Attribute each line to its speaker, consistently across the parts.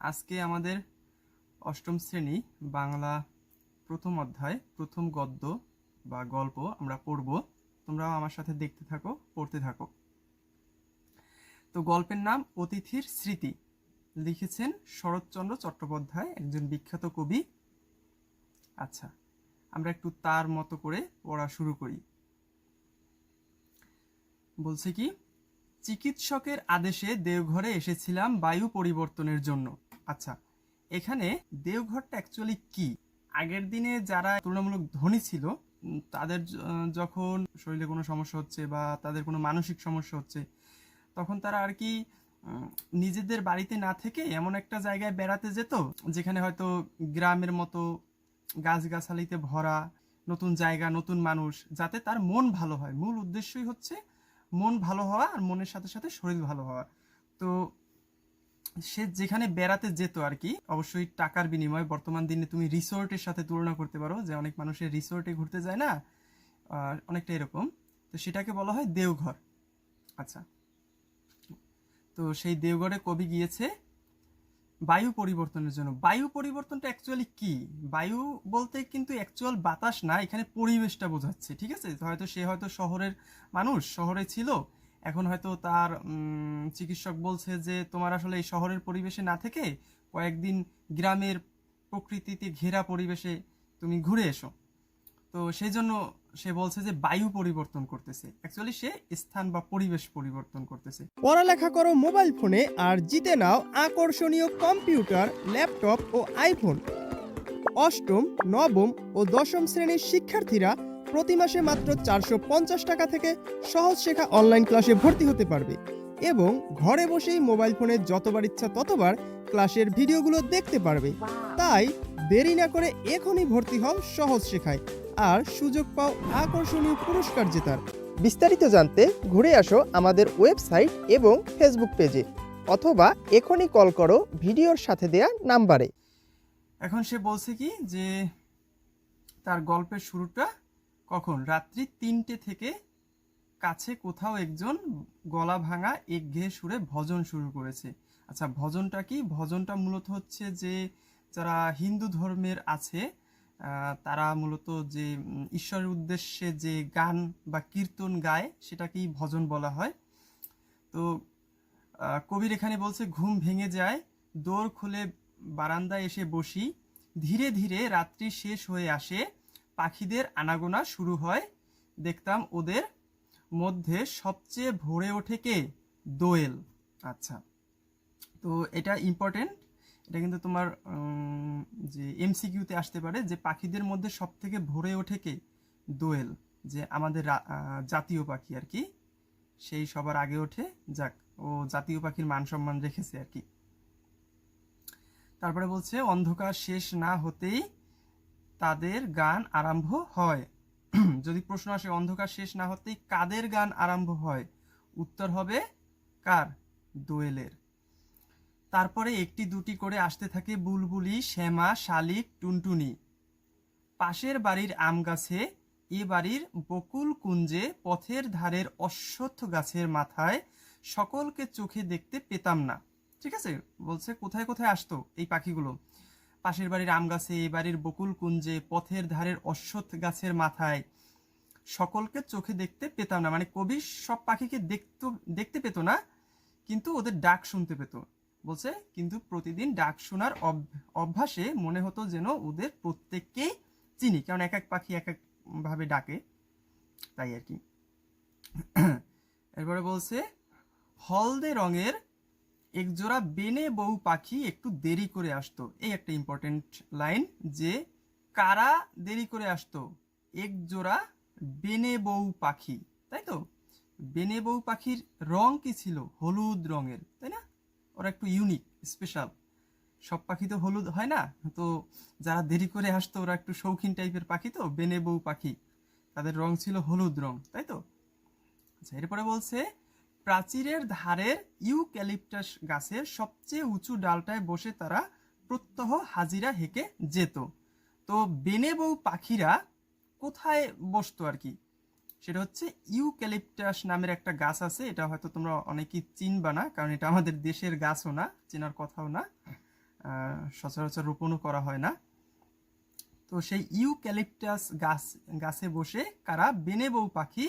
Speaker 1: আজকে আমাদের অষ্টম শ্রেণি বাংলা প্রথম অধ্যায়, প্রথম গদ্য বা গল্প আমরা পড়ব। তোমরাও আমার সাথে দেখতে থাকো, পড়তে থাকো। তো গল্পের নাম অতিথির স্মৃতি। লিখেছেন শরৎচন্দ্র চট্টোপাধ্যায়, একজন বিখ্যাত কবি। আচ্ছা আমরা একটু তার মতো করে পড়া শুরু করি। বলছে কি, চিকিৎসকের আদেশে দেওঘরে এসেছিলাম বায়ু পরিবর্তনের জন্য। আচ্ছা এখানে দেওঘরটা অ্যাকচুয়ালি কি? আগের দিনে যারা তুলনামূলক ধনী ছিল তাদের যখন শরীরে কোনো সমস্যা হচ্ছে বা তাদের কোনো মানসিক সমস্যা হচ্ছে, তখন তারা আর কি নিজেদের বাড়িতে না থেকে এমন একটা জায়গায় বেড়াতে যেত, যেখানে হয়তো গ্রামের মতো গাছগাছালিতে ভরা, নতুন জায়গা, নতুন মানুষ, যাতে তার মন ভালো হয়। মূল উদ্দেশ্যই হচ্ছে মন ভালো হওয়া আর মনের সাথে সাথে শরীর ভালো হওয়া। তো সে যেখানে বেড়াতে যেত আর কি, অবশ্যই টাকার বিনিময়ে বর্তমান দিনে তুমি রিসোর্টের সাথে তুলনা করতে পারো, যে অনেক মানুষের রিসোর্টে ঘুরতে যায় না অনেকটা এরকম। তো সেটাকে বলা হয় দেওঘর। আচ্ছা। তো সেই দেওঘরে কবি গিয়েছে, বায়ু পরিবর্তনের জন্য। বায়ু পরিবর্তনটা অ্যাকচুয়ালি কি? বায়ু বলতে কিন্তু অ্যাকচুয়াল বাতাস না, এখানে পরিবেশটা বোঝাচ্ছে, ঠিক আছে? হয়তো সে হয়তো শহরের মানুষ, শহরে ছিল এখন হয়তো তার চিকিৎসক বলছে যে তোমার আসলে এই শহরের পরিবেশে না থেকে কয়েকদিন গ্রামের প্রকৃতিতে ঘেরা পরিবেশে তুমি ঘুরে এসো। তো সেই জন্য সে বলছে যে বায়ু পরিবর্তন করতেছে। অ্যাকচুয়ালি সে স্থান বা পরিবেশ পরিবর্তন করতেছে।
Speaker 2: পড়ালেখা করো মোবাইল ফোনে আর জিতে নাও আকর্ষণীয় কম্পিউটার, ল্যাপটপ ও আইফোন। অষ্টম, নবম ও দশম শ্রেণির শিক্ষার্থীরা প্রতি মাসে মাত্র চারশো পঞ্চাশ টাকা থেকে সহজ শেখা অনলাইন ক্লাসে ভর্তি হতে পারবে। এবং ঘরে বসেই মোবাইল ফোনে যতবার ইচ্ছা ততবার ক্লাসের ভিডিওগুলো দেখতে পারবে। তাই দেরি না করে এখনই ভর্তি হও সহজ শেখায়। আর সুযোগ পাও আকর্ষণীয় পুরস্কার জেতার। বিস্তারিত জানতে ঘুরে আসো আমাদের ওয়েবসাইট এবং ফেসবুক পেজে অথবা এখনই কল করো ভিডিওর সাথে দেয়া নাম্বারে
Speaker 1: এখন সে বলছে কি যে, তার গল্পের শুরুটা কখন? রাত্রি তিনটে থেকে কাছে কোথাও একজন গলা ভাঙা একঘেয়ে সুরে ভজন শুরু করেছে। আচ্ছা ভজনটা কি? ভজনটা মূলত হচ্ছে যে, যারা হিন্দু ধর্মের আছে তারা মূলত যে ঈশ্বরের উদ্দেশ্যে যে গান বা কীর্তন গায়, সেটাকেই ভজন বলা হয়। তো কবির এখানে বলছে, ঘুম ভেঙে যায়, দোর খুলে বারান্দায় এসে বসি, ধীরে ধীরে রাত্রি শেষ হয়ে আসে পাখিদের আনাগোনা শুরু হয়। দেখতাম ওদের মধ্যে সবচেয়ে ভরে ওঠে কে? দোয়েল। আচ্ছা। তো এটা ইম্পর্টেন্ট এটা কিন্তু তোমার যে এমসিকিউতে আসতে পারে যে পাখিদের মধ্যে সব থেকে ভরে ওঠে কে? দোয়েল। যে আমাদের জাতীয় পাখি আর কি। সেই সবার আগে ওঠে। যাক, ও জাতীয় পাখির মান সম্মান রেখেছে আর কি। তারপরে বলছে, অন্ধকার শেষ না হতেই তাদের গান আরম্ভ হয়। যদি প্রশ্ন আসে, অন্ধকার শেষ না হতেই কাদের গান আরম্ভ হয়? উত্তর হবে কার? দোয়েলের। তারপরে একটি দুটি করে আসতে থাকে বুলবুলি, শ্যামা, শালিক, টুনটুনি। পাশের বাড়ির আম গাছে, এ বাড়ির বকুল কুঞ্জে পথের ধারের অশ্বত্থ গাছের মাথায় সকলকে চোখে দেখতে পেতাম না। ঠিক আছে? বলছে, কোথায় কোথায় আসতো এই পাখিগুলো? পাশের বাড়ির আম গাছে এ বাড়ির বকুল কুঞ্জে, পথের ধারের অশ্বত্থ গাছের মাথায় সকলকে চোখে দেখতে পেতাম না। মানে কবি সব পাখিকে দেখতে দেখতে পেত না, কিন্তু ওদের ডাক শুনতে পেত। বলছে, কিন্তু প্রতিদিন ডাক শোনার অভ- অভ্যাসে মনে হতো যেন ওদের প্রত্যেককেই চিনি, কারণ এক এক পাখি এক এক ভাবে ডাকে। তাই আর কি। এরপরে বলছে, হলদে রঙের একজোড়া বেনে বউ পাখি একটু দেরি করে আসতো। এই একটা ইম্পর্টেন্ট লাইন যে, কারা দেরি করে আসতো? এক জোড়া বেনে বউ পাখি, তাই তো? বেনে বউ পাখির রং কি ছিল? হলুদ রঙের, তাই না? ওরা একটু ইউনিক স্পেশাল সব পাখি তো হলুদ হয় না? তো যারা দেরি করে আসতো, ওরা একটু শৌখিন টাইপের পাখি তো, বেনে বউ পাখি। তাদের রং ছিল হলুদ রং, তাই তো? আচ্ছা এরপরে বলছে প্রাচীরের ধারের ইউক্যালিপটাস গাছের সবচেয়ে উঁচু ডালটায় বসে তারা প্রত্যহ হাজিরা হেঁকে যেত। তো বেনে বউ পাখিরা কোথায় বসতো আর কি? সেটা হচ্ছে ইউক্যালিপটাস নামের একটা গাছ আছে, এটা হয়তো তোমরা অনেকেই চিনবা না, কারণ এটা আমাদের দেশের গাছও না, চেনার কথাও না। সচরাচর রোপণও করা হয় না। তো সেই ইউক্যালিপটাস গাছ, গাছে বসে কারা বেনে বউ পাখি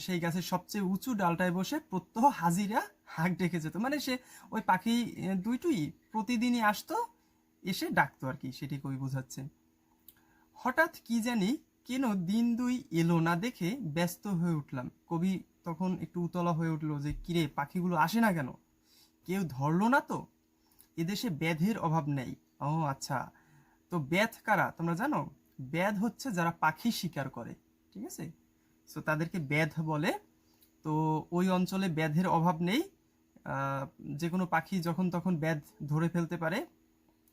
Speaker 1: সেই গাছের সবচেয়ে উঁচু ডালটায় বসে প্রত্যহ হাজিরা হাঁক ডেকে যেত। মানে সে ওই পাখি দুইটুই প্রতিদিনই আসতো, এসে ডাকতো আর কি, সেটি কবি বোঝাচ্ছে হঠাৎ কি জানি কেন দিন দুই এলো না দেখে ব্যস্ত হয়ে উঠলাম। কবি তখন একটু উতলা হয়ে উঠল যে, কিরে, পাখিগুলো আসে না কেন? কেউ ধরলো না তো? এদেশে ব্যাধের অভাব নেই। ও আচ্ছা। তো ব্যাধ কারা? তোমরা জানো? ব্যাধ হচ্ছে যারা পাখি শিকার করে। ঠিক আছে? সো তাদেরকে ব্যাধ বলে। তো, ওই অঞ্চলে ব্যাধের অভাব নেই। যে কোনো পাখি যখন তখন ব্যাধ ধরে ফেলতে পারে।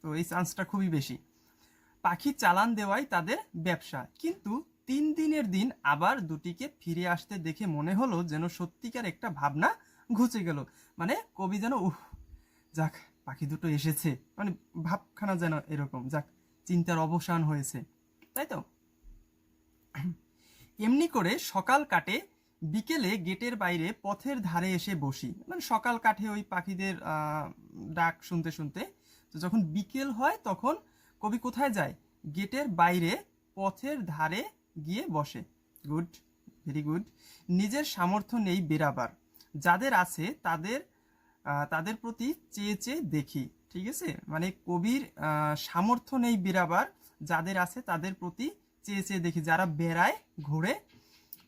Speaker 1: তো, এই চান্সটা খুবই বেশি। পাখি চালান দেওয়াই তাদের ব্যবসা। কিন্তু তিন দিনের দিন আবার দুটিকে ফিরে আসতে দেখে মনে হলো যেন সত্যিকার একটা ভাবনা ঘুচে গেল। মানে কবি যেন, উহ, যাক, পাখি দুটো এসেছে। মানে ভাবখানা যেন এরকম। যাক, চিন্তার অবসান হয়েছে। তাই তো? এমনি করে সকাল কাটে, বিকেলে গেটের বাইরে পথের ধারে এসে বসি। মানে সকাল কাটে ওই পাখিদের ডাক শুনতে শুনতে। তো যখন বিকেল হয় তখন কবি কোথায় যায়? গেটের বাইরে পথের ধারে গিয়ে বসে। Good, very good. নিজের সামর্থ্য নেই বেরাবার। যাদের আছে তাদের তাদের প্রতি চেয়ে চেয়ে দেখি। ঠিক আছে? মানে কবির সামর্থ্য নেই বেরাবার। যাদের আছে তাদের প্রতি চেয়ে চেয়ে দেখি যারা বেড়ায়, ঘুরে,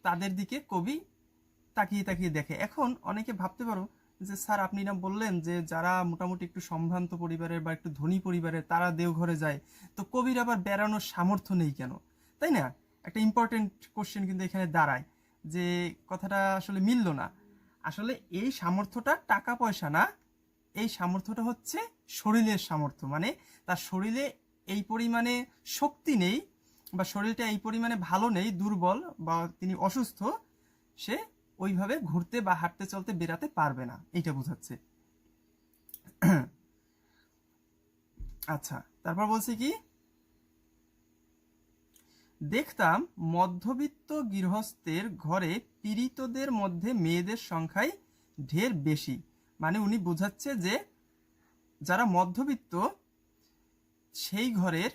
Speaker 1: তাদের দিকে কবি তাকিয়ে তাকিয়ে দেখে। এখন অনেকে ভাবতে পারো যে, স্যার, আপনি না বললেন যে, যারা মোটামুটি একটু সম্ভ্রান্ত পরিবারের বা একটু ধনী পরিবারের, তারা দেওঘরে যায়। তো কবির আবার বেড়ানোর সামর্থ্য নেই কেন? তাই না? একটা ইম্পর্টেন্ট কোশ্চেন কিন্তু এখানে দাঁড়ায় যে, কথাটা আসলে মিলল না। আসলে এই সামর্থ্যটা টাকা পয়সা না, এই সামর্থ্যটা হচ্ছে শরীরের সামর্থ্য। মানে তার শরীরে এই পরিমাণে শক্তি নেই বা শরীরটা এই পরিমাণে ভালো নেই, দুর্বল বা তিনি অসুস্থ, সে ওইভাবে ঘুরতে বা হাঁটতে চলতে বেরাতে পারবে না, এইটা বোঝাচ্ছে। আচ্ছা তারপর বলছি কি? দেখতাম মধ্যবিত্ত গৃহস্থের ঘরে পীড়িতদের মধ্যে মেয়েদের সংখ্যাই ঢের বেশি। মানে উনি বোঝাচ্ছে যে যারা মধ্যবিত্ত, সেই ঘরের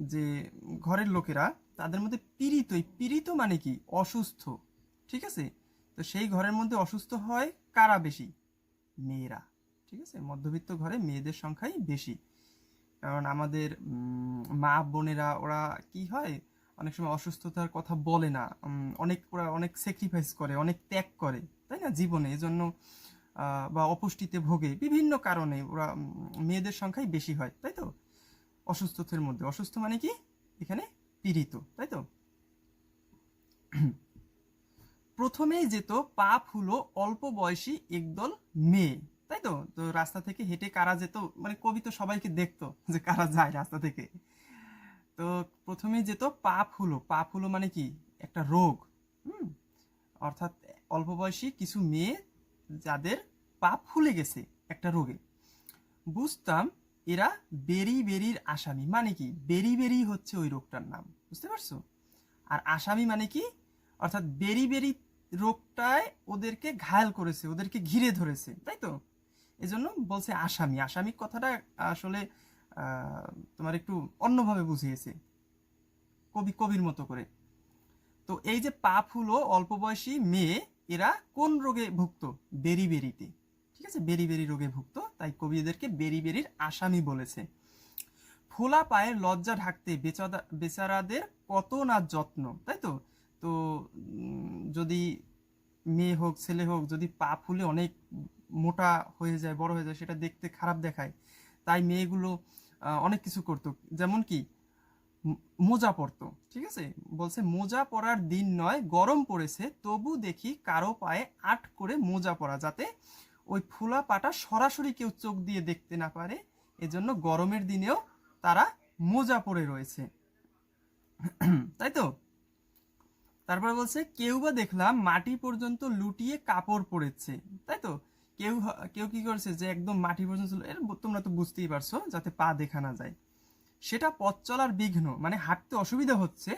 Speaker 1: যে ঘরের লোকেরা, তাদের মধ্যে পীড়িত, এই পীড়িত মানে কি? অসুস্থ। ঠিক আছে? তো সেই ঘরের মধ্যে অসুস্থ হয় কারা বেশি? মেয়েরা। ঠিক আছে? মধ্যবিত্ত ঘরে মেয়েদের সংখ্যাই বেশি। কারণ আমাদের মা বোনেরা, ওরা কি হয়? অনেক সময় অসুস্থতার কথা বলে না। অনেক, ওরা অনেক স্যাক্রিফাইস করে, অনেক ত্যাগ করে। তাই না? জীবনে। এজন্য বা অপুষ্টিতে ভোগে। বিভিন্ন কারণে ওরা মেয়েদের সংখ্যাই বেশি হয়। তাই তো? অসুস্থতার মধ্যে। অসুস্থ মানে কি? এখানে পীড়িত, তাই তো? প্রথমেই যেত পা ফুলো অল্প বয়সী একদল মেয়ে, তাই তো? তো রাস্তা থেকে হেঁটে কারা যেত? মানে কবি তো সবাইকে দেখতো যে কারা যায় রাস্তা থেকে। তো প্রথমেই যেত পা ফুলো। পা ফুলো মানে কি? একটা রোগ, হুম? অর্থাৎ অল্প বয়সী কিছু মেয়ে যাদের পা ফুলে গেছে একটা রোগে। বুঝতাম এরা বেরি বেরির আসামি। মানে কি? বেরি বেরি হচ্ছে ওই রোগটার নাম। বুঝতে পারছ? আর আসামি মানে কি? অর্থাৎ বেরি বেরি রোগটায় ওদেরকে ঘায়াল করেছে, ওদেরকে ঘিরে ধরেছে, তাই তো? এজন্য বলছে আসামি। আসামি কথাটা আসলে তোমার একটু অন্যভাবে বুঝিয়েছে। কবি, কবির মতো করে। তো এই যে পা ফুলো অল্প বয়সী মেয়ে, এরা কোন রোগে ভুক্ত? বেরি বেরিতে। ঠিক আছে? বেরি বেরি রোগে ভুক্ত, তাই কবি এদেরকে বেরি বেরির আসামি বলেছে। ফোলা পায়ের লজ্জা ঢাকতে বেচারা- বেচারাদের কত না যত্ন, তাই তো? তো যদি মেয়ে হোক, ছেলে হোক, যদি পা ফুলে অনেক মোটা হয়ে যায়, বড় হয়ে যায়, সেটা দেখতে খারাপ দেখায়, তাই মেয়েগুলো অনেক কিছু করতো। যেমন কি মোজা পরতো, ঠিক আছে? বলছে, মোজা পরার দিন নয়, গরম পড়েছে, তবু দেখি কারও পায়ে আট করে মোজা পরা, যাতে ওই ফুলা পাটা সরাসরি কেউ চোখ দিয়ে দেখতে না পারে। এজন্য গরমের দিনেও তারা মোজা পরে রয়েছে। তাই তো? তারপরে বলছে, কেউ বা দেখলাম মাটি পর্যন্ত লুটিয়ে কাপড় পরেছে। তাই তো? কেউ কেউ কি করছে যে একদম মাটি পর্যন্ত এর তোমরা তো বুঝতেই পারছ, যাতে পা দেখা না যায়। সেটা পথ চলার বিঘ্ন মানে হাঁটতে অসুবিধা হচ্ছে।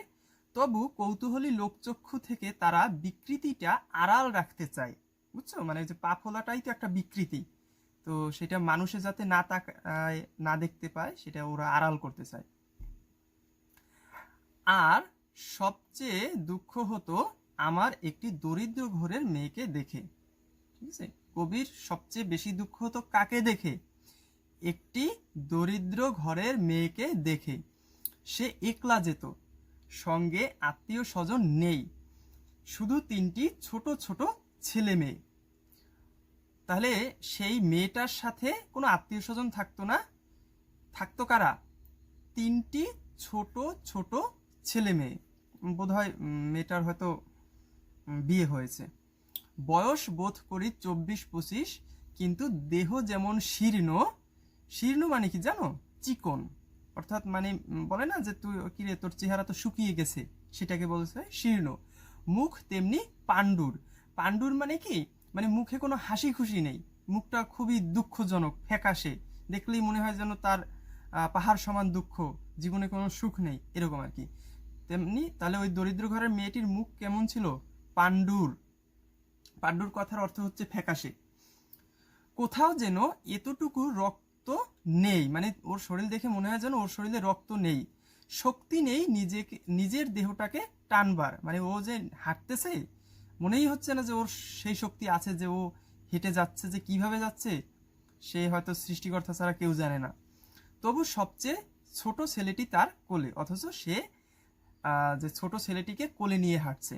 Speaker 1: তবু কৌতূহলী লোকচক্ষু থেকে তারা বিকৃতিটা আড়াল রাখতে চায়। বুঝছ? মানে যে পা ফোলাটাই তো একটা বিকৃতি। তো সেটা মানুষে যাতে না তাকায়, না দেখতে পায়, সেটা ওরা আড়াল করতে চায়। আর সবচেয়ে দুঃখ হতো আমার একটি দরিদ্র ঘরের মেয়েকে দেখে। ঠিক আছে? কবির সবচেয়ে বেশি দুঃখ হতো কাকে দেখে? একটি দরিদ্র ঘরের মেয়েকে দেখে। সে একলা যেত, সঙ্গে আত্মীয় স্বজন নেই। শুধু তিনটি ছোট ছোট ছেলে মেয়ে। তাহলে সেই মেয়েটার সাথে কোনো আত্মীয় স্বজন থাকতো না? থাকতো কারা? তিনটি ছোট ছোট ছেলে মেয়ে। বোধ হয় মেয়েটার হয়তো বিয়ে হয়েছে। বয়স বোধ করি চব্বিশ পঁচিশ, কিন্তু দেহ যেমন শীর্ণ শীর্ণ মানে কি জানো? চিকন। অর্থাৎ মানে বলে না যে তুই কিরে, তোর চেহারা তো শুকিয়ে গেছে, সেটাকে বলছে শীর্ণ। মুখ তেমনি পাণ্ডুর। পাণ্ডুর মানে কি? মানে মুখে কোনো হাসি খুশি নেই। মুখটা খুবই দুঃখজনক, ফ্যাকাশে। দেখলেই মনে হয় যেন তার পাহাড় সমান দুঃখ, জীবনে কোনো সুখ নেই, এরকম আর কি। তেমনি তাহলে ওই দরিদ্র ঘরের মেয়েটির মুখ কেমন ছিল? পাণ্ডুর। পাণ্ডুর কথার অর্থ হচ্ছে ফ্যাকাশে। কোথাও যেন এতটুকু রক্ত নেই মানে ওর শরীর দেখে মনে হয় যেন ওর শরীরে রক্ত নেই। শক্তি নেই নিজেকে, নিজের দেহটাকে টানবার। মানে ও যে হাঁটতেছে মনেই হচ্ছে না যে ওর সেই শক্তি আছে যে ও হেঁটে যাচ্ছে, যে কীভাবে যাচ্ছে, সে হয়তো সৃষ্টিকর্তা ছাড়া কেউ জানে না। তবু সবচেয়ে ছোট ছেলেটি তার কোলে, অথচ সে যে ছোট ছেলেটিকে কোলে নিয়ে হাঁটছে।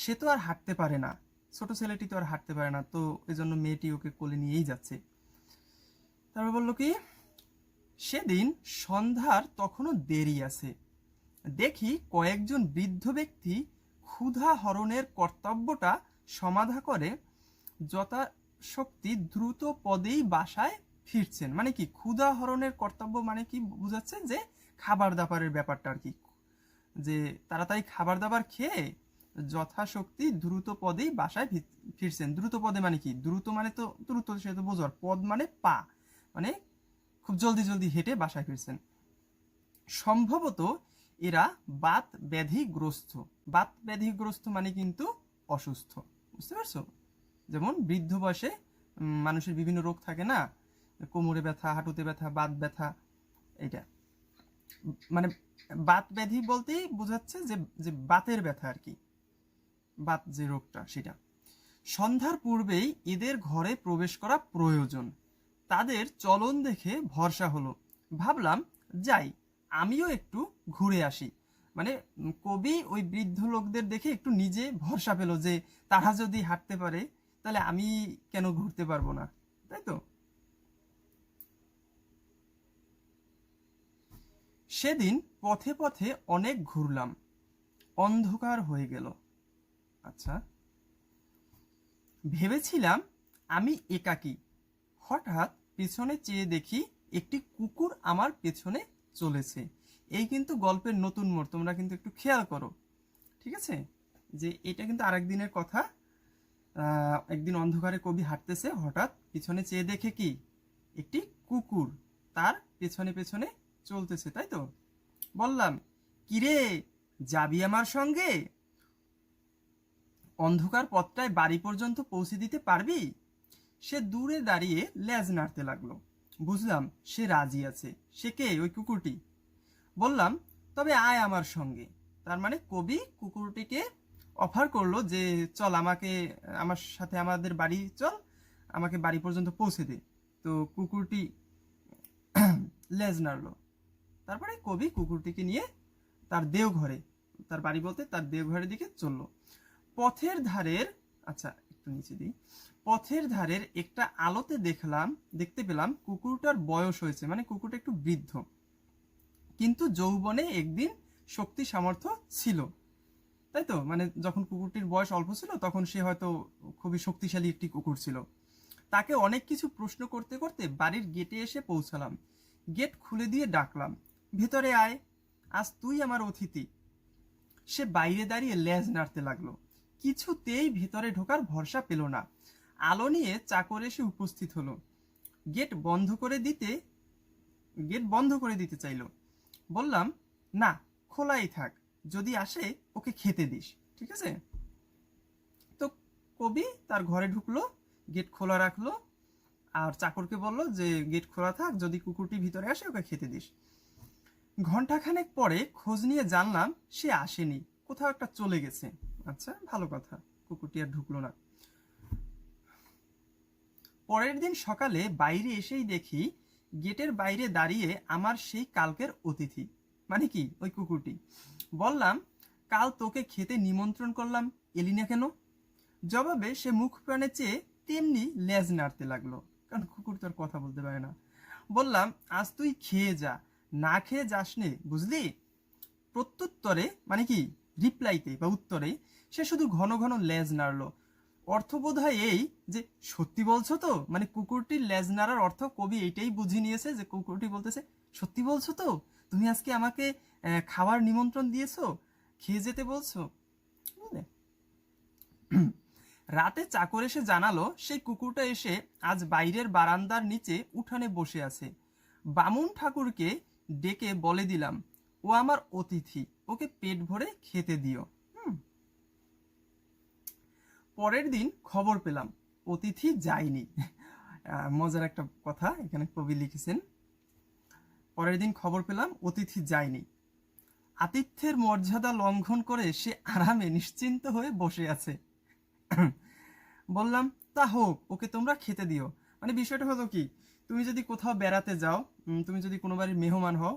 Speaker 1: সে তো আর হাঁটতে পারে না। ছোট ছেলেটি তো আর হাঁটতে পারে না, তো এই জন্য মেয়েটি ওকে কোলে নিয়েই যাচ্ছে। তারপর বলল কি, সেদিন সন্ধ্যার তখনও দেরি আছে। দেখি কয়েকজন বৃদ্ধ ব্যক্তি ক্ষুধা হরণের কর্তব্যটা সমাধা করে যথাশক্তি দ্রুত পদেই বাসায় ফিরছেন। মানে কি, ক্ষুধা হরণের কর্তব্য মানে কি বুঝাচ্ছে যে খাবার দাবারের ব্যাপারটা আর কি। যে তাড়াতাড়ি খাবার দাবার খেয়ে যথাশক্তি দ্রুত পদেই বাসায় ফিরছেন। দ্রুত পদে মানে কি, দ্রুত মানে তো, দ্রুত সে তো বোঝার। পদ মানে পা। মানে খুব জলদি জলদি হেঁটে বাসায় ফিরছেন। সম্ভবত এরা বাত ব্যাধিগ্রস্ত। বাত ব্যাধিগ্রস্ত মানে কিন্তু অসুস্থ। বুঝতে পারছ? যেমন বৃদ্ধ বয়সে মানুষের বিভিন্ন রোগ থাকে না? কোমরে ব্যথা, হাঁটুতে ব্যথা, বাত ব্যথা এটা মানে বাত ব্যাধি বলতেই বোঝাচ্ছে যে যে বাতের ব্যথা আর কি। বাত যে রোগটা, সেটা। সন্ধ্যার পূর্বেই এদের ঘরে প্রবেশ করা প্রয়োজন। তাদের চলন দেখে ভরসা হলো। ভাবলাম, যাই, আমিও একটু ঘুরে আসি। মানে কবি ওই বৃদ্ধ লোকদের দেখে একটু নিজে ভরসা পেল যে তারা যদি হাঁটতে পারে, তাহলে আমি কেন ঘুরতে পারব না? তাই তো? সেদিন পথে পথে অনেক ঘুরলাম। অন্ধকার হয়ে গেল। আচ্ছা। ভেবেছিলাম আমি একাকী। হঠাৎ পেছনে চেয়ে দেখি একটি কুকুর আমার পেছনে চলেছে। এই কিন্তু গল্পের নতুন মোড়, তোমরা কিন্তু একটু খেয়াল করো, ঠিক আছে? যে এটা কিন্তু আরেক দিনের কথা একদিন অন্ধকারে কবি হাঁটতেছে, হঠাৎ পিছনে চেয়ে দেখে কি? একটি কুকুর তার পেছনে পেছনে চলতেছে, তাই তো? বললাম, কিরে, যাবি আমার সঙ্গে? অন্ধকার পথটায় বাড়ি পর্যন্ত পৌঁছে দিতে পারবি? সে দূরে দাঁড়িয়ে লেজ নাড়তে লাগল। বুঝলাম, সে রাজি আছে। সে কে? ওই কুকুরটি? বললাম, তবে আয় আমার সঙ্গে। তার মানে কবি কুকুরটিকে অফার করল যে, চল আমাকে, আমার সাথে আমাদের বাড়ি চল, আমাকে বাড়ি পর্যন্ত পৌঁছে দে। তো কুকুরটি লেজ নাড়লো। তারপরে কবি কুকুরটিকে নিয়ে তার দেওঘরে, তার বাড়ি বলতে তার দেওঘরের দিকে চলল। পথের ধারের আচ্ছা একটু নিচে দিই। পথের ধারের একটা আলোতে দেখলাম, দেখতে পেলাম কুকুরটার বয়স হয়েছে মানে কুকুরটা একটু বৃদ্ধ। কিন্তু যৌবনে একদিন শক্তি সামর্থ্য ছিল। তাই তো? মানে যখন কুকুরটির বয়স অল্প ছিল, তখন সে হয়তো খুবই শক্তিশালী একটি কুকুর ছিল। তাকে অনেক কিছু প্রশ্ন করতে করতে বাড়ির গেটে এসে পৌঁছালাম। গেট খুলে দিয়ে ডাকলাম, ভেতরে আয়, আজ তুই আমার অতিথি। সে বাইরে দাঁড়িয়ে লেজ নাড়তে লাগল। কিছুতেই ভেতরে ঢোকার ভরসা পেল না। আলো নিয়ে চাকর এসে উপস্থিত হলো। গেট বন্ধ করে দিতে, গেট বন্ধ করে দিতে চাইলো। বললাম, না, খোলাই থাক, যদি আসে ওকে খেতে দিস, ঠিক আছে? তো কবি তার ঘরে ঢুকলো, গেট খোলা রাখল, আর চাকরকে বলল যে, গেট খোলা থাক, যদি কুকুরটি ভিতরে আসে ওকে খেতে দিস। ঘন্টাখানেক পরে খোঁজ নিয়ে জানলাম সে আসেনি, কোথাও একটা চলে গেছে। আচ্ছা ভালো কথা, কুকুরটি আর ঢুকলো না। পরের দিন সকালে বাইরে এসেই দেখি গেটের বাইরে দাঁড়িয়ে আমার সেই কালকের অতিথি। মানে কি? ওই কুকুরটি। বললাম, কাল তোকে খেতে নিমন্ত্রণ করলাম, এলি না কেন? জবাবে সে মুখ প্রাণে চেয়ে তেমনি লেজ নাড়তে লাগল। কারণ কুকুর তো আর কথা বলতে পারে না। বললাম, আজ তুই খেয়ে যা, না খেয়ে যাস নে বুঝলি? প্রত্যুত্তরে মানে কি? রিপ্লাইতে বা উত্তরে সে শুধু ঘন ঘন লেজ নাড়লো। অর্থ বোধ হয় এই যে সত্যি বলছো তো? মানে কুকুরটির লেজ নাড়ার অর্থ কবি এইটাই বুঝে নিয়েছে যে কুকুরটি বলতেছে, সত্যি বলছো তো? তুমি আজকে আমাকে খাবার নিমন্ত্রণ দিয়েছ? খেয়ে যেতে বলছো? বুঝলে? রাতে চাকর এসে জানালো, সেই কুকুরটা এসে আজ বাইরের বারান্দার নিচে উঠানে বসে আছে। বামুন ঠাকুরকে ডেকে বলে দিলাম, ও আমার অতিথি, ওকে পেট ভরে খেতে দিও। পরের দিন খবর পেলাম। অতিথি যায়নি। মজার একটা কথা, এখানে কবি লিখেছেন, পরের দিন খবর পেলাম, অতিথি যায়নি। আতিথ্যের মর্যাদা লঙ্ঘন করে সে আরামে নিশ্চিন্ত হয়ে বসে আছে। বললাম, তা হোক, ওকে তোমরা খেতে দিও। মানে বিষয়টা হলো কি, তুমি যদি কোথাও বেড়াতে যাও তুমি যদি কোনো বাড়ির মেহমান হও,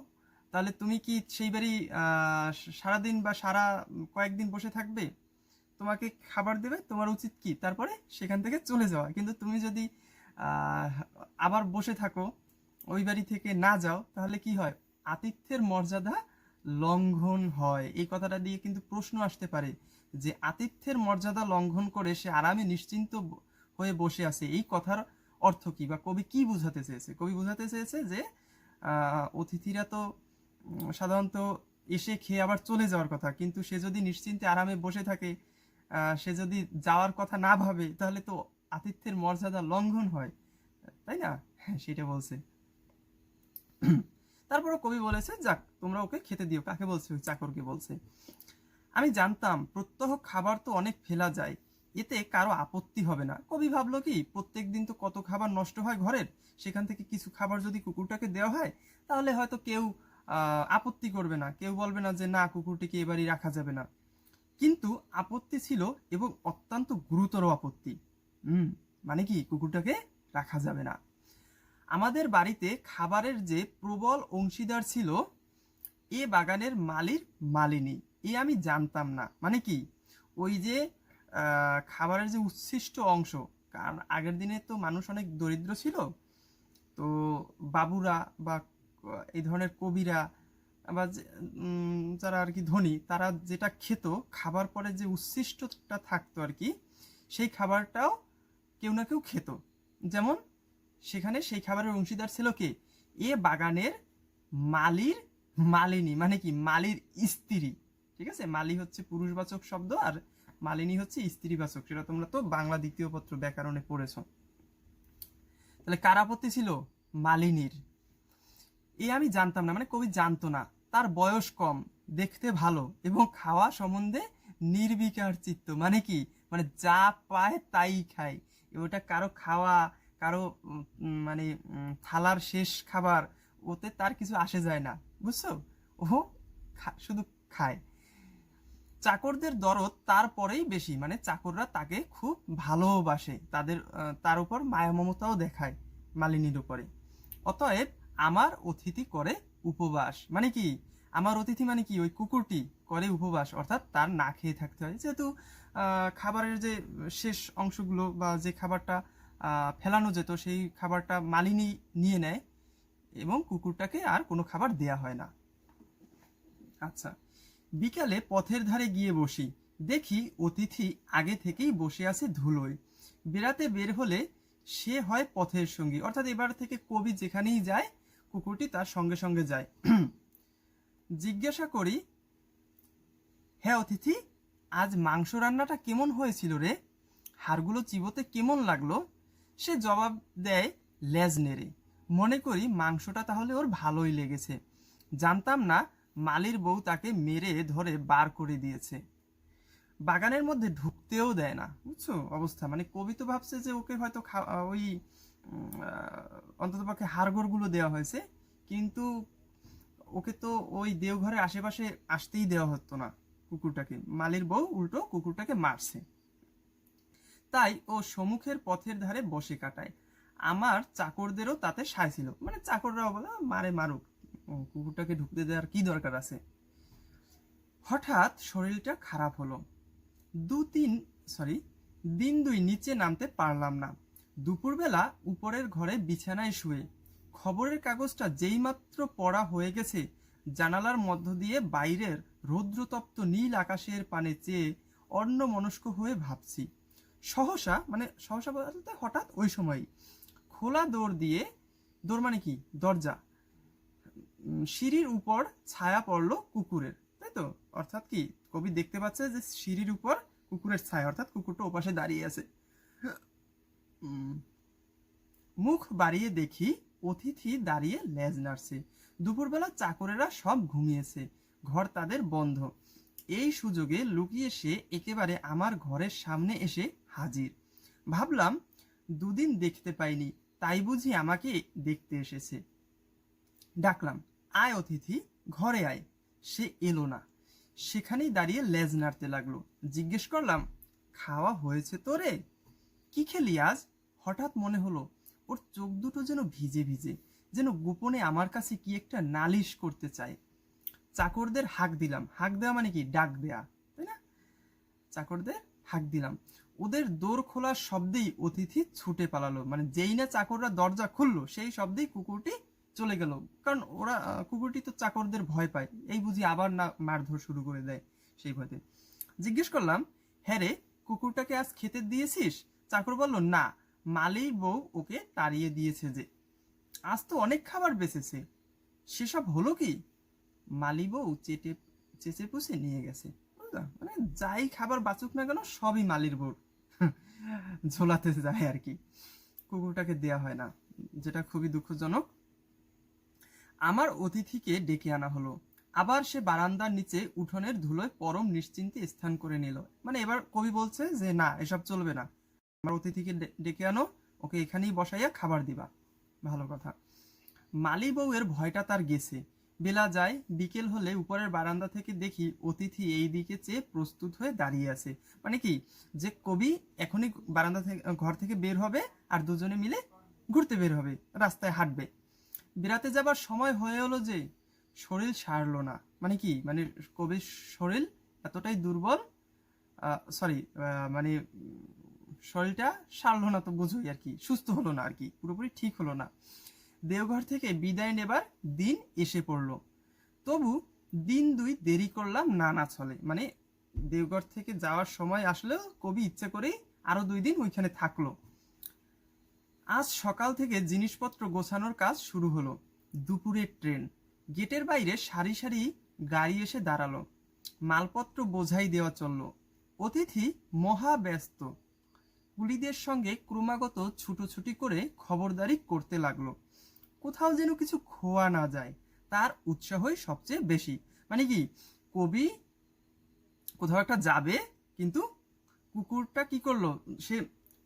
Speaker 1: তাহলে তুমি কি সেই বাড়ি সারাদিন বা সারা কয়েকদিন বসে থাকবে? তোমাকে খাবার দেবে, তোমার উচিত কি? তারপরে সেখান থেকে চলে যাওয়া। কিন্তু তুমি যদি আবার বসে থাকো, ওই বাড়ি থেকে না যাও, তাহলে কি হয়? আতিথ্যের মর্যাদা লঙ্ঘন হয়। এই কথাটা দিয়ে কিন্তু প্রশ্ন আসতে পারে যে আতিথ্যের মর্যাদা লঙ্ঘন করে সে আরামে নিশ্চিন্ত হয়ে বসে আছে। এই কথার অর্থ কি? বা কবি কি বোঝাতে চেয়েছে? কবি বোঝাতে চেয়েছে যে অতিথিরা তো সাধারণত এসে খেয়ে আবার চলে যাওয়ার কথা। কিন্তু সে যদি নিশ্চিন্তে আরামে বসে থাকে সে যদি যাওয়ার কথা না ভাবে, তাহলে তো আতিথ্যের মর্যাদা লঙ্ঘন হয়। তাই না? হ্যাঁ সেটা বলছে। তারপরে কবি বলেছে, যাক, তোমরা ওকে খেতে দিও। কাকে বলছে? চাকরকে বলছে। আমি জানতাম, প্রত্যহ খাবার তো অনেক ফেলা যায়, এতে কারও আপত্তি হবে না। কবি ভাবলো কি প্রত্যেক দিন তো কত খাবার নষ্ট হয় ঘরের, সেখান থেকে কিছু খাবার যদি কুকুরটাকে দেওয়া হয়, তাহলে হয়তো কেউ আপত্তি করবে না। কেউ বলবে না যে, না, কুকুরটিকে এবারই রাখা যাবে না। কিন্তু আপত্তি ছিল এবং অত্যন্ত গুরুতর আপত্তি। হুম মানে কি? কুকুরটাকে রাখা যাবে না। আমাদের বাড়িতে খাবারের যে প্রবল অংশীদার ছিল, এ বাগানের মালির মালিনী। এ আমি জানতাম না। মানে কি? ওই যে খাবারের যে উচ্ছিষ্ট অংশ। কারণ আগের দিনে তো মানুষ অনেক দরিদ্র ছিল। তো বাবুরা বা এই ধরনের কবিরা বা যারা আর কি ধনী, তারা যেটা খেত, খাবার পরে যে উচ্ছিষ্টটা থাকতো আর কি, সেই খাবারটাও কেউ না কেউ খেত। যেমন, সেখানে সেই খাবারের অংশীদার ছিল কে? এ বাগানের মালির মালিনী মানে কি? মালির স্ত্রী। ঠিক আছে? মালি হচ্ছে পুরুষবাচক শব্দ আর মালিনী হচ্ছে স্ত্রীবাচক। সেটা তোমরা তো বাংলা দ্বিতীয় পত্র ব্যাকরণে পড়েছো। তাহলে কার আপত্তি ছিল মালিনীর। এ আমি জানতাম না মানে কবি জানতো না। তার বয়স কম, দেখতে ভালো এবং খাওয়া সম্বন্ধে নির্বিকার চিত্ত। মানে কি? মানে যা পায় তাই খায় ওটা কারও খাওয়া, কারও মানে থালার শেষ খাবার, ওতে তার কিছু আসে যায় না। বুঝছ? ও শুধু খায়। চাকরদের দরদ তারপরেই বেশি। মানে চাকররা তাকে খুব ভালোবাসে। তাদের তার উপর মায়া মমতাও দেখায় মালিনীর উপরে। অতএব আমার অতিথি করে উপবাস। মানে কি? আমার অতিথি মানে কি? ওই কুকুরটি করে উপবাস, অর্থাৎ তার না খেয়ে থাকতে হয়। যেহেতু খাবারের যে শেষ অংশগুলো বা যে খাবারটা ফেলানো যেত, সেই খাবারটা মালিনী নিয়ে নেয় এবং কুকুরটাকে আর কোনো খাবার দেয়া হয় না। আচ্ছা বিকালে পথের ধারে গিয়ে বসি। দেখি অতিথি আগে থেকেই বসে আছে ধুলোয়। বেড়াতে বের হলে সে হয় পথের সঙ্গী। অর্থাৎ এবার থেকে কবি যেখানেই যায় কুকুরটি তার সঙ্গে সঙ্গে যায়। জিজ্ঞাসা করি হ্যাঁ অতিথি, আজ মাংস রান্নাটা কেমন হয়েছিল রে? হাড়গুলো চিবোতে কেমন লাগল? সে জবাব দেয়, লেজ নেড়ে। মনে করি মাংসটা তাহলে ওর ভালোই লেগেছে। জানতাম না মালির বউ তাকে মেরে ধরে বার করে দিয়েছে। বাগানের মধ্যে ঢুকতেও দেয় না। বুঝছ? অবস্থা। মানে কবি তো ভাবছে যে ওকে হয়তো ওই অন্তত পক্ষে হাড়গোড়গুলো দেওয়া হয়েছে, কিন্তু ওকে তো ওই দেওঘরের আশেপাশে আসতেই দেওয়া হতো না কুকুরটাকে। মালির বউ উল্টো কুকুরটাকে মারছে। তাই ও সম্মুখের পথের ধারে বসে কাটায়। আমার চাকরদেরও তাতে সায় ছিল। মানে চাকররাও বলে, মারে মারুক কুকুরটাকে ঢুকতে দেওয়ার কি দরকার আছে? হঠাৎ শরীরটা খারাপ হলো। দু তিন সরি দিন দুই নিচে নামতে পারলাম না। দুপুরবেলা উপরের ঘরে বিছানায় শুয়ে। খবরের কাগজটা যেইমাত্র পড়া হয়ে গেছে, জানালার মধ্য দিয়ে বাইরের রৌদ্রতপ্ত নীল আকাশের পানে চেয়ে অন্য মনস্ক হয়ে ভাবছি। সহসা মানে সহসা বলতে হঠাৎ ওই সময়, খোলা দৌড় দিয়ে দৌড় মানে কি? দরজা। সিঁড়ির উপর ছায়া পড়ল কুকুরের, তাই তো? অর্থাৎ কি? কবি দেখতে পাচ্ছে যে সিঁড়ির উপর কুকুরের ছায়া, অর্থাৎ কুকুরটা ওপাশে দাঁড়িয়ে আছে। মুখ বাড়িয়ে দেখি অতিথি দাঁড়িয়ে লেজ নাড়ছে। দুপুরবেলা চাকরেরা সব ঘুমিয়েছে, ঘর তাদের বন্ধ। এই সুযোগে লুকিয়ে সে একেবারে আমার ঘরের সামনে এসে হাজির। ভাবলাম, দুদিন দেখতে পাইনি, তাই বুঝি আমাকে দেখতে এসেছে। ডাকলাম, আয় অতিথি, ঘরে আয়। সে এলো না। সেখানেই দাঁড়িয়ে লেজ নাড়তে লাগল। জিজ্ঞেস করলাম, খাওয়া হয়েছে তোরে? কি খেলি আজ? হঠাৎ মনে হলো, ওর চোখ দুটো যেন ভিজে ভিজে, যেন গোপনে আমার কাছে কি একটা নালিশ করতে চায়। চাকরদের হাক দিলাম। হাক দেওয়া মানে কি? ডাক দেয়া, তাই না? চাকরদের হাক দিলাম। ওদের দোর খোলার শব্দেই অতিথি ছুটে পালালো। মানে যেই না চাকররা দরজা খুললো, সেই শব্দেই কুকুরটি চলে গেল। কারণ ওরা, কুকুরটি তো চাকরদের ভয় পায়। এই বুঝি আবার না মারধর শুরু করে দেয় সেই ভয়তে। জিজ্ঞেস করলাম হ্যাঁ রে, কুকুরটাকে আজ খেতে দিয়েছিস? চাকর বলল, না। মালি বউ ওকে তাড়িয়ে দিয়েছে যে, আজ তো অনেক খাবার বেঁচেছে। সেসব হলো কি? মালি বউ চেটে, চেচে পুষে নিয়ে গেছে। মানে যাই খাবার বাঁচুক না কেন, সবই মালির বউর ঝোলাতে যায় আর কি। কুকুরটাকে দেয়া হয় না, যেটা খুবই দুঃখজনক। আমার অতিথিকে ডেকে আনা হলো। আবার সে বারান্দার নিচে উঠোনের ধুলোয় পরম নিশ্চিন্তে স্থান করে নিল। মানে এবার কবি বলছে যে, না, এসব চলবে না। আমার অতিথিকে ডেকে আনো, ওকে এখানেই বসাইয়া খাবার দিবা। ভালো কথা। মালি বউয়ের ভয়টা তার গেছে। বেলা যায়, বিকেল হলে উপরের বারান্দা থেকে দেখি অতিথি এই দিকে চেয়ে প্রস্তুত হয়ে দাঁড়িয়ে আছে। মানে কি, যে কবি এখনই বারান্দা থেকে, ঘর থেকে বের হবে আর দুজনে মিলে ঘুরতে বের হবে, রাস্তায় হাঁটবে। বেড়াতে যাবার সময় হয়ে হলো যে, শরীর সারলো না। মানে কি মানে কবির শরীর এতটাই দুর্বল সরি মানে শরীরটা সারলো না তো বুঝোই আর কি, সুস্থ হলো না আর কি, পুরোপুরি ঠিক হলো না। দেওঘর থেকে বিদায় নেবার দিন এসে পড়ল। তবু দিন দুই দেরি করলাম নানা ছলে। মানে দেওঘর থেকে যাওয়ার সময় আসলেও কবি ইচ্ছে করেই আরও দুই দিন ওইখানে থাকল। আজ সকাল থেকে জিনিসপত্র গোছানোর কাজ শুরু হলো। দুপুরের ট্রেন। গেটের বাইরে সারি সারি গাড়ি এসে দাঁড়াল। মালপত্র বোঝাই দেওয়া চলল। অতিথি মহা ব্যস্ত কুলিদের সঙ্গে ক্রমাগত ছুটোছুটি করে খবরদারি করতে লাগল। কোথাও যেন কিছু খোয়া না যায়, তার উৎসাহই সবচেয়ে বেশি। মানে কি, কবি কোথাও একটা যাবে, কিন্তু কুকুরটা কি করল? সে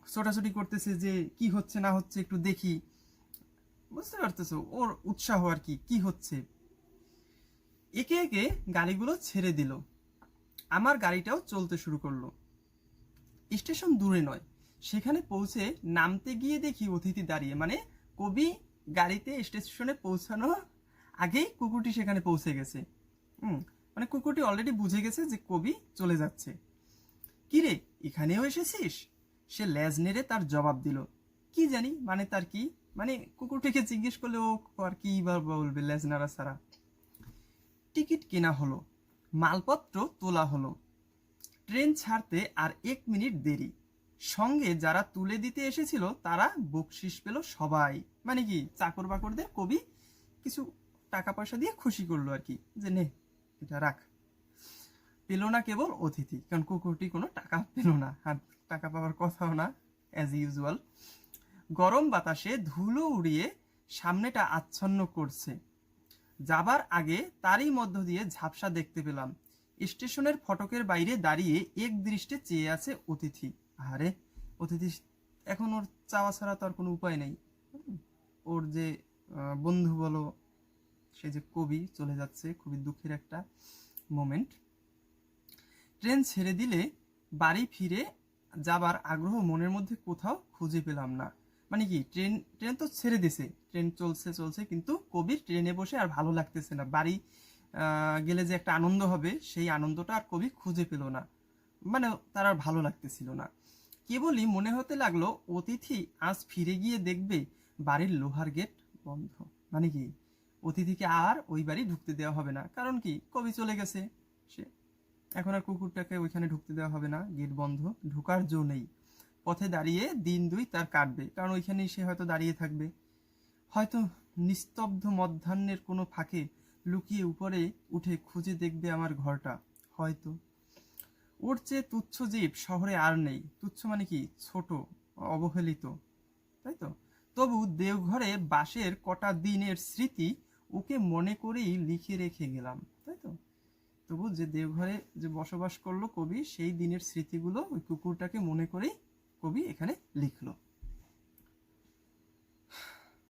Speaker 1: ছোটাছুটি করতেছে যে কি হচ্ছে, না হচ্ছে, একটু দেখি। বুঝতে পারতেছো, ওর উৎসাহ আর কি কি হচ্ছে? একে একে গাড়িগুলো ছেড়ে দিল। আমার গাড়িটাও চলতে শুরু করল। স্টেশন দূরে নয় সেখানে পৌঁছে নামতে গিয়ে দেখি অতিথি দাঁড়িয়ে মানে কবি গাড়িতে স্টেশনে পৌঁছানোর আগেই কুকুরটি সেখানে পৌঁছে গেছে। হুম মানে কুকুরটি অলরেডি বুঝে গেছে যে কবি চলে যাচ্ছে। কিরে, এখানেও এসেছিস? সে লেজ নেড়ে তার জবাব দিল। কি জানি মানে তার কি? মানে কুকুরটিকে জিজ্ঞেস করলে ও আর কি বা বলবে লেজ নাড়া ছাড়া? টিকিট কেনা হলো, মালপত্র তোলা হলো। ট্রেন ছাড়তে আর এক মিনিট দেরি। সঙ্গে যারা তুলে দিতে এসেছিল, তারা বকশিস পেল সবাই। মানে কি, চাকর বাকরদের কবি কিছু টাকা পয়সা দিয়ে খুশি করল আর কি, যে নে, এটা রাখ। পেল না কেবল অতিথি, কারণ কুকুরটি কোনো টাকা পেল না, আর টাকা পাওয়ার কথাও না অ্যাজ ইউজুয়াল গরম বাতাসে ধুলো উড়িয়ে সামনেটা আচ্ছন্ন করছে। যাবার আগে তারই মধ্য দিয়ে ঝাপসা দেখতে পেলাম। স্টেশনের ফটকের বাইরে দাঁড়িয়ে এক দৃষ্টে চেয়ে আছে অতিথি। আরে অতিথি এখন ওর চাওয়া ছাড়া তো আর কোনো উপায় নেই। ওর যে বন্ধু বলো, সে যে কবি চলে যাচ্ছে, খুবই দুঃখের একটা মোমেন্ট ট্রেন ছেড়ে দিলে বাড়ি ফিরে যাবার আগ্রহ মনের মধ্যে কোথাও খুঁজে পেলাম না। মানে কি, ট্রেন ট্রেন তো ছেড়ে দিছে। ট্রেন চলছে চলছে, কিন্তু কবির ট্রেনে বসে আর ভালো লাগতেছে না। বাড়ি গেলে যে একটা আনন্দ হবে, সেই আনন্দটা আর কবি খুঁজে পেল না। মানে তার আর ভালো লাগতেছিল না। কেবলই মনে হতে লাগল, অতিথি আজ ফিরে গিয়ে দেখবে বাড়ির লোহার গেট বন্ধ। মানে কি? অতিথিকে আর ওই বাড়ি ঢুকতে দেওয়া হবে না। কারণ কি? কবি চলে গেছে সে। এখন আর কুকুরটাকে ওইখানে ঢুকতে দেওয়া হবে না। গেট বন্ধ, ঢোকার জো নেই। পথে দাঁড়িয়ে দিন দুই তার কাটবে। কারণ ওইখানেই সে হয়তো দাঁড়িয়ে থাকবে। হয়তো নিস্তব্ধ মধ্যাহ্নের কোনো ফাঁকে লুকিয়ে উপরে উঠে খুঁজে দেখবে আমার ঘরটা। হয়তো। ওর চেয়ে তুচ্ছ জীব শহরে আর নেই। তুচ্ছ মানে কি? ছোট, অবহেলিত। তাই তো? তবু দেওঘরে বাসের কটা দিনের স্মৃতি ওকে মনে করেই লিখে রেখে গেলাম। তাই তো? তবু যে দেওঘরে যে বসবাস করল কবি, সেই দিনের স্মৃতিগুলো ওই কুকুরটাকে মনে করেই কবি এখানে লিখলো।